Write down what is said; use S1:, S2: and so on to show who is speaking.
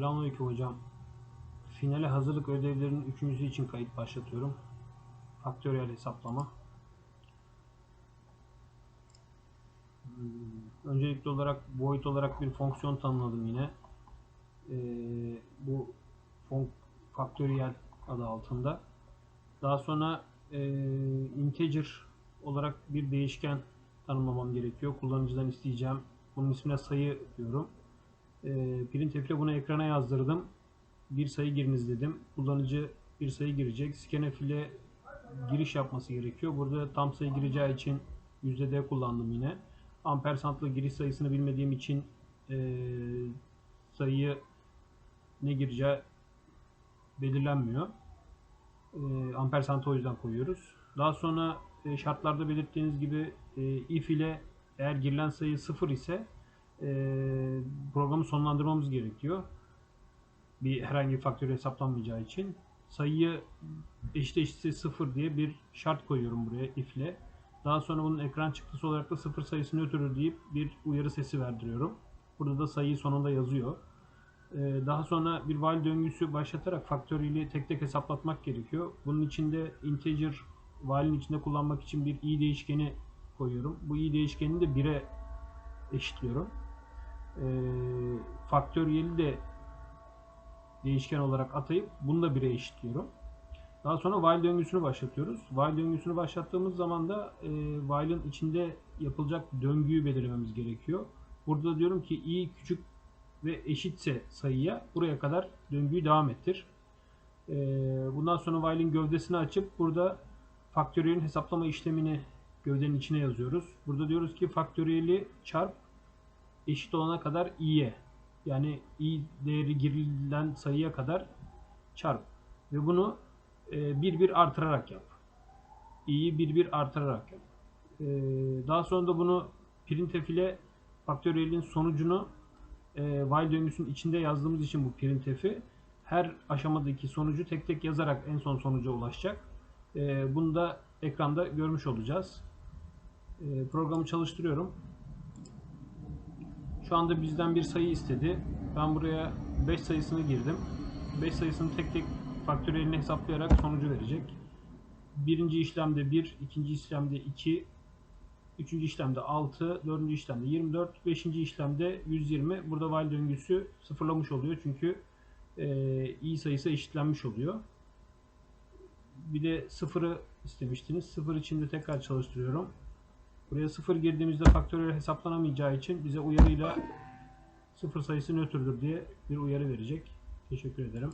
S1: Selamünaleyküm hocam. Finale hazırlık ödevlerinin üçüncüsü için kayıt başlatıyorum. Faktöriyel hesaplama. Hmm, Öncelikli olarak void olarak bir fonksiyon tanımladım yine. Ee, bu faktöriyel adı altında. Daha sonra e, integer olarak bir değişken tanımlamam gerekiyor. Kullanıcıdan isteyeceğim. Bunun ismine sayı diyorum. E, printf ile bunu ekrana yazdırdım. Bir sayı giriniz dedim. Kullanıcı bir sayı girecek. Scanf ile giriş yapması gerekiyor. Burada tam sayı gireceği için %d kullandım yine. Ampersandla giriş sayısını bilmediğim için e, sayıyı ne gireceği belirlenmiyor. E, ampersand'ı o yüzden koyuyoruz. Daha sonra e, şartlarda belirttiğiniz gibi e, if ile eğer girilen sayı 0 ise e, programı sonlandırmamız gerekiyor. Bir herhangi bir faktör hesaplanmayacağı için. Sayıyı eşit eşitse 0 diye bir şart koyuyorum buraya if ile. Daha sonra bunun ekran çıktısı olarak da 0 sayısını ötürü deyip bir uyarı sesi verdiriyorum. Burada da sayıyı sonunda yazıyor. Ee, Daha sonra bir while döngüsü başlatarak faktöriyeli tek tek hesaplatmak gerekiyor. Bunun içinde integer while'in içinde kullanmak için bir i değişkeni koyuyorum. Bu i değişkenini de 1'e eşitliyorum. Ee, faktöriyeli de değişken olarak atayıp bunu da 1'e eşitliyorum. Daha sonra while döngüsünü başlatıyoruz. While döngüsünü başlattığımız zaman da e, while'ın içinde yapılacak döngüyü belirlememiz gerekiyor. Burada diyorum ki i küçük ve eşitse sayıya buraya kadar döngüyü devam ettir. E, bundan sonra while'in gövdesini açıp burada faktöriyelin hesaplama işlemini gövdenin içine yazıyoruz. Burada diyoruz ki faktöriyeli çarp eşit olana kadar i'ye yani i değeri girilen sayıya kadar çarp ve bunu e, bir bir artırarak yap. i'yi bir bir artırarak yap. E, daha sonra da bunu printf ile faktöriyelin sonucunu e, while döngüsünün içinde yazdığımız için bu printf'i her aşamadaki sonucu tek tek yazarak en son sonuca ulaşacak. E, bunu da ekranda görmüş olacağız. E, programı çalıştırıyorum. Şu anda bizden bir sayı istedi. Ben buraya 5 sayısını girdim. 5 sayısını tek tek faktöriyelini hesaplayarak sonucu verecek. Birinci işlemde 1, ikinci işlemde 2, üçüncü işlemde 6, dördüncü işlemde 24, beşinci işlemde 120. Burada while döngüsü sıfırlamış oluyor çünkü e, i sayısı eşitlenmiş oluyor. Bir de sıfırı istemiştiniz. Sıfır için de tekrar çalıştırıyorum. Buraya sıfır girdiğimizde faktöriyel hesaplanamayacağı için bize uyarıyla sıfır sayısı nötrdür diye bir uyarı verecek. Teşekkür ederim.